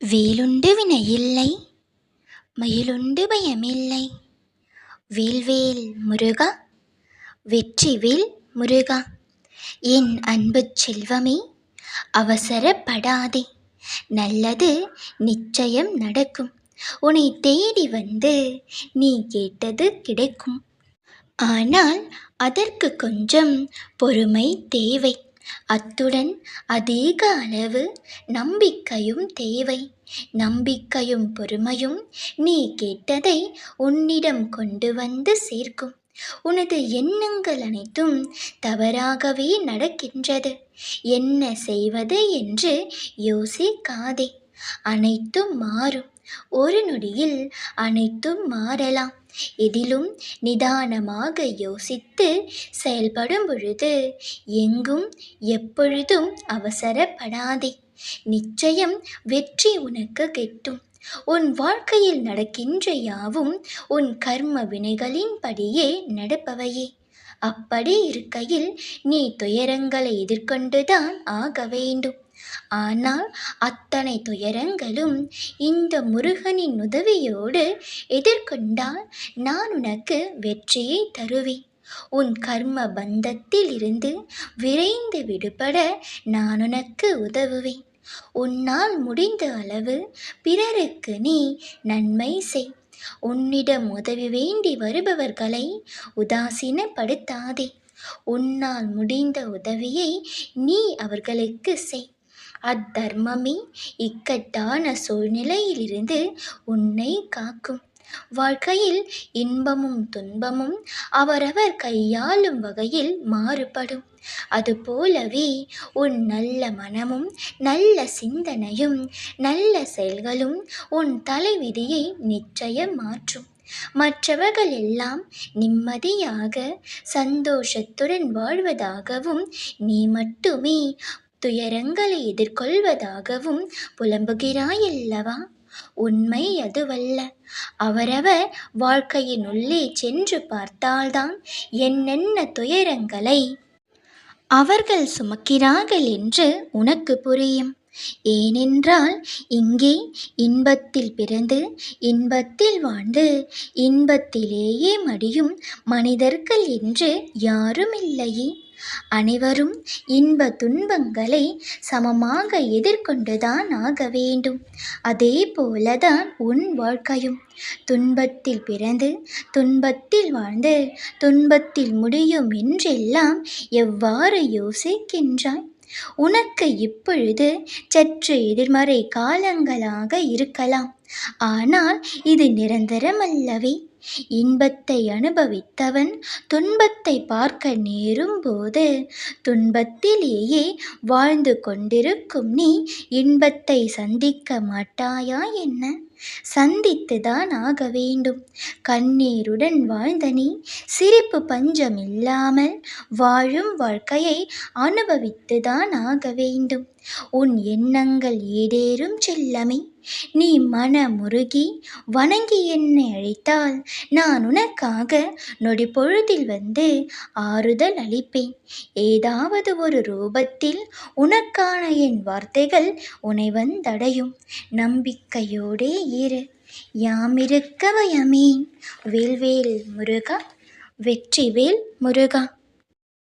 வேலுண்டு வினையில்லை மயிலுண்டு பயமில்லை. வேல்வேல் முருகா வெற்றிவேல் முருகா என் அன்பு செல்வமே அவசரப்படாதே நல்லது நிச்சயம் நடக்கும். உன்னை தேடி வந்து நீ கேட்டது கிடைக்கும். ஆனால் அதற்கு கொஞ்சம் பொறுமை தேவை. அத்துடன் அதிக அளவு நம்பிக்கையும் தேவை. நம்பிக்கையும் பொறுமையும் நீ கேட்டதை உன்னிடம் கொண்டு வந்து சேர்க்கும். உனது எண்ணங்கள் அனைத்தும் தவறாகவே நடக்கின்றது. என்ன செய்வது என்று யோசிக்காதே. அனைத்தும் மாறும். ஒரு நொடியில் அனைத்தும் மாறலாம். எதிலும் நிதானமாக யோசித்து செயல்படும் பொழுது எங்கும் எப்பொழுதும் அவசரப்படாதே. நிச்சயம் வெற்றி உனக்கு கிட்டும். உன் வாழ்க்கையில் நடக்கின்ற யாவும் உன் கர்ம வினைகளின்படியே நடப்பவையே. அப்படி இருக்கையில் நீ துயரங்களை எதிர்கொண்டுதான் ஆக வேண்டும். ஆனால் அத்தனை துயரங்களும் இந்த முருகனின் உதவியோடு எதிர்கொண்டால் நான் உனக்கு வெற்றியை தருவேன். உன் கர்ம பந்தத்தில் இருந்து விரைந்து விடுபட நான் உனக்கு உதவுவேன். உன்னால் முடிந்த அளவு பிறருக்கு நீ நன்மை செய். உன்னிடம் உதவி வேண்டி வருபவர்களை உதாசீனப்படுத்தாதே. உன்னால் முடிந்த உதவியை நீ அவர்களுக்கு செய். அத்தர்மமே இக்கட்டான சூழ்நிலையிலிருந்து உன்னை காக்கும். வாழ்க்கையில் இன்பமும் துன்பமும் அவரவர் கையாளும் வகையில் மாறுபடும். அதுபோலவே உன் நல்ல மனமும் நல்ல சிந்தனையும் நல்ல செயல்களும் உன் தலைவிதியை நிச்சயம் மாற்றும். மற்றவர்கள் எல்லாம் நிம்மதியாக சந்தோஷத்துடன் வாழ்வதாகவும் நீ மட்டுமே துயரங்களை எதிர்கொள்வதாகவும் புலம்புகிறாயல்லவா? உண்மை அதுவல்ல. அவரவர் வாழ்க்கையின் உள்ளே சென்று பார்த்தால்தான் என்னென்ன துயரங்களை அவர்கள் சுமக்கிறார்கள் என்று உனக்கு புரியும். ஏனென்றால் இங்கே இன்பத்தில் பிறந்து இன்பத்தில் வாழ்ந்து இன்பத்திலேயே மடியும் மனிதர்கள் என்று யாரும் இல்லையே அனைவரும் இன்ப துன்பங்களை சமமாக எதிர்கொண்டுதான் ஆக வேண்டும். அதே போலதான் உன் வாழ்க்கையும். துன்பத்தில் பிறந்து துன்பத்தில் வாழ்ந்து துன்பத்தில் முடியும் என்றெல்லாம் எவ்வாறு யோசிக்கின்றாய்? உனக்கு இப்பொழுது சற்று எதிர்மறை காலங்களாக இருக்கலாம். ஆனால் இது நிரந்தரமல்லவே. இன்பத்தை அனுபவித்தவன் துன்பத்தை பார்க்க நேரும் போது துன்பத்திலேயே வாழ்ந்து கொண்டிருக்கும் நீ இன்பத்தை சந்திக்க மாட்டாயா என்ன? சந்தித்துதான் ஆக வேண்டும். கண்ணீருடன் வாழ்ந்த நீ சிரிப்பு பஞ்சம் இல்லாமல் வாழும் வாழ்க்கையை அனுபவித்துதான் ஆக வேண்டும். உன் எண்ணங்கள் ஏடேறும் செல்லமே. நீ மனமுருகி வணங்கி என்னை அழைத்தால் நான் உனக்காக நொடி பொழுதில் வந்து ஆறுதல் அளிப்பேன். ஏதாவது ஒரு ரூபத்தில் உனக்கான என் வார்த்தைகள் உனை வந்தடையும். நம்பிக்கையோடே இரு யாமிருக்க பயமேன் வேல்வேல் முருகா. வெற்றிவேல் முருகா.